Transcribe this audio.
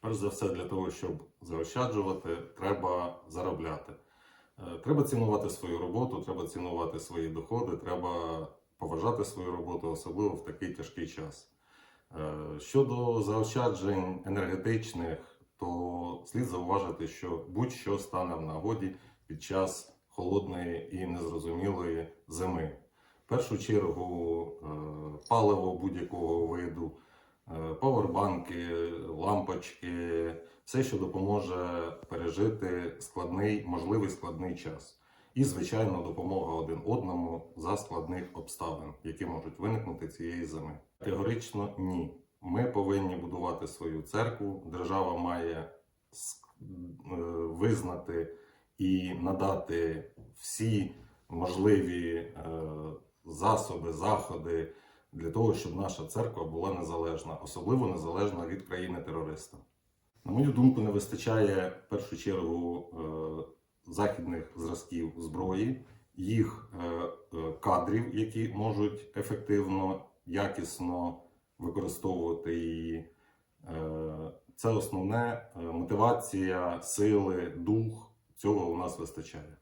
Перш за все, для того, щоб заощаджувати, треба заробляти. Е, Треба цінувати свою роботу, треба цінувати свої доходи, треба поважати свою роботу, особливо в такий тяжкий час. Е, Щодо заощаджень енергетичних, то слід зауважити, що будь-що стане в нагоді під час холодної і незрозумілої зими. В першу чергу е, паливо будь-якого виду, павербанки, лампочки, все, що допоможе пережити складний, можливий складний час. І, звичайно, допомога один одному за складних обставин, які можуть виникнути цієї зими. Категорично ні. Ми повинні будувати свою церкву. Держава має е, визнати і надати всі можливі е, засоби, заходи для того, щоб наша церква була незалежна, особливо незалежна від країни-терориста. На мою думку, не вистачає в першу чергу е, західних зразків зброї, їх е, е, кадрів, які можуть ефективно, якісно використовувати її. Це основне мотивація, сили, дух. Цього у нас вистачає.